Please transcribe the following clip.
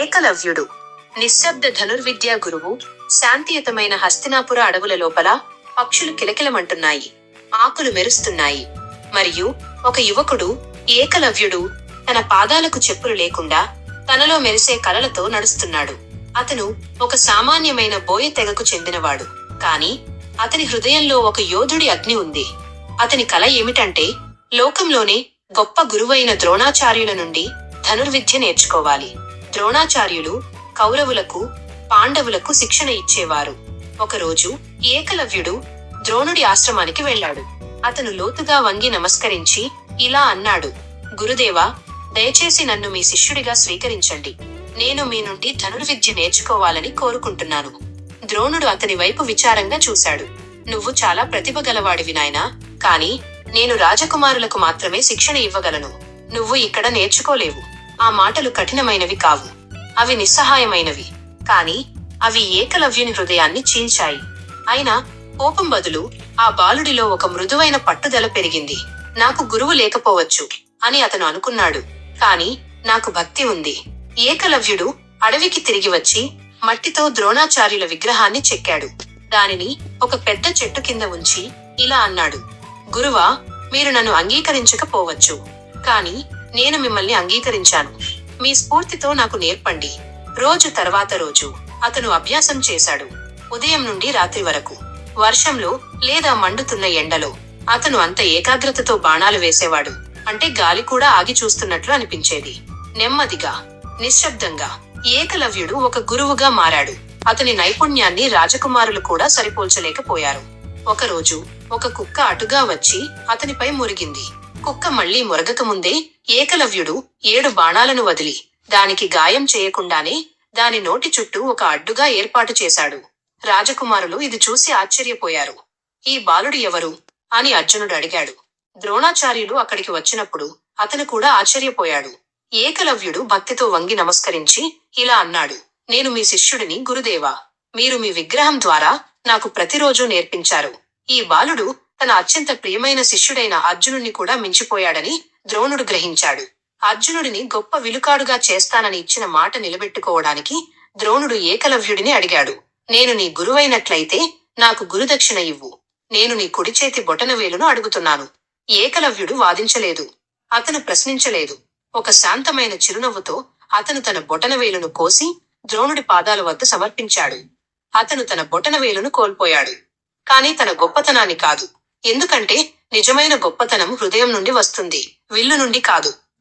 ఏకలవ్యుడు. నిశ్శబ్ద ధనుర్విద్యా గురువు శాంతియుతమైన హస్తినాపుర అడవుల లోపల పక్షులు కిలకిలమంటున్నాయి ఆకులు మెరుస్తున్నాయి. మరియు ఒక యువకుడు ఏకలవ్యుడు తన పాదాలకు చెప్పులు లేకుండా తనలో మెరిసే కలలతో నడుస్తున్నాడు. అతను ఒక సామాన్యమైన బోయ తెగకు చెందినవాడు. కాని అతని హృదయంలో ఒక యోధుడి అగ్ని ఉంది. అతని కల ఏమిటంటే లోకంలోనే గొప్ప గురువైన ద్రోణాచార్యుల నుండి ధనుర్విద్య నేర్చుకోవాలి. ద్రోణాచార్యులు కౌరవులకు పాండవులకు శిక్షణ ఇచ్చేవారు. ఒకరోజు ఏకలవ్యుడు ద్రోణుడి ఆశ్రమానికి వెళ్ళాడు. అతను లోతుగా వంగి నమస్కరించి ఇలా అన్నాడు గురుదేవా దయచేసి నన్ను మీ శిష్యుడిగా స్వీకరించండి. నేను మీ నుండి ధనుర్విద్య నేర్చుకోవాలని కోరుకుంటున్నాను. ద్రోణుడు అతని వైపు విచారంగా చూశాడు. నువ్వు చాలా ప్రతిభ గలవాడివి నాయనా కాని నేను రాజకుమారులకు మాత్రమే శిక్షణ ఇవ్వగలను. నువ్వు ఇక్కడ నేర్చుకోలేవు. ఆ మాటలు కఠినమైనవి కావు. అవి నిస్సహాయమైనవి. కాని అవి ఏకలవ్యుని హృదయాన్ని చీల్చాయి. అయినా కోపం బదులు ఆ బాలుడిలో ఒక మృదువైన పట్టుదల పెరిగింది. నాకు గురువు లేకపోవచ్చు అని అతను అనుకున్నాడు. కాని నాకు భక్తి ఉంది. ఏకలవ్యుడు అడవికి తిరిగి వచ్చి మట్టితో ద్రోణాచార్యుల విగ్రహాన్ని చెక్కాడు. దానిని ఒక పెద్ద చెట్టు కింద ఉంచి ఇలా అన్నాడు. గురువా మీరు నన్ను అంగీకరించకపోవచ్చు. కాని నేను మిమ్మల్ని అంగీకరించాను. మీ స్ఫూర్తితో నాకు నేర్పండి. రోజు తర్వాత రోజు అతను అభ్యాసం చేశాడు. ఉదయం నుండి రాత్రి వరకు. వర్షంలో లేదా మండుతున్న ఎండలో అతను అంత ఏకాగ్రతతో బాణాలు వేసేవాడు. అంటే గాలి కూడా ఆగి చూస్తున్నట్లు అనిపించేది. నెమ్మదిగా నిశ్శబ్దంగా ఏకలవ్యుడు ఒక గురువుగా మారాడు. అతని నైపుణ్యాన్ని రాజకుమారులు కూడా సరిపోల్చలేకపోయారు. ఒకరోజు ఒక కుక్క అటుగా వచ్చి అతనిపై మురిగింది. కుక్క మళ్ళీ మురగక ముందే ఏకలవ్యుడు ఏడు బాణాలను వదిలి దానికి గాయం చేయకుండానే దాని నోటి చుట్టూ ఒక అడ్డుగా ఏర్పాటు చేశాడు. రాజకుమారులు ఇది చూసి ఆశ్చర్యపోయారు. ఈ బాలుడు ఎవరు? అని అర్జునుడు అడిగాడు. ద్రోణాచార్యులు అక్కడికి వచ్చినప్పుడు అతను కూడా ఆశ్చర్యపోయాడు. ఏకలవ్యుడు భక్తితో వంగి నమస్కరించి ఇలా అన్నాడు. నేను మీ శిష్యుడిని గురుదేవా. మీరు మీ విగ్రహం ద్వారా నాకు ప్రతిరోజు నేర్పించారు. ఈ బాలుడు తన అత్యంత ప్రియమైన శిష్యుడైన అర్జునుడిని కూడా మించిపోయాడని ద్రోణుడు గ్రహించాడు. అర్జునుడిని గొప్ప విలుకాడుగా చేస్తానని ఇచ్చిన మాట నిలబెట్టుకోవడానికి ద్రోణుడు ఏకలవ్యుడిని అడిగాడు. నేను నీ గురువైనట్లయితే నాకు గురుదక్షిణ ఇవ్వు. నేను నీ కుడి చేతి బొటనవేలును అడుగుతున్నాను. ఏకలవ్యుడు వాదించలేదు. అతను ప్రశ్నించలేదు. ఒక శాంతమైన చిరునవ్వుతో అతను తన బొటనవేలును కోసి ద్రోణుడి పాదాల వద్ద సమర్పించాడు. అతను తన బొటనవేలును కోల్పోయాడు. కాని తన గొప్పతనాన్ని కాదు. ఎందుకంటే నిజమైన గొప్పతనం హృదయం నుండి వస్తుంది విల్లు నుండి కాదు.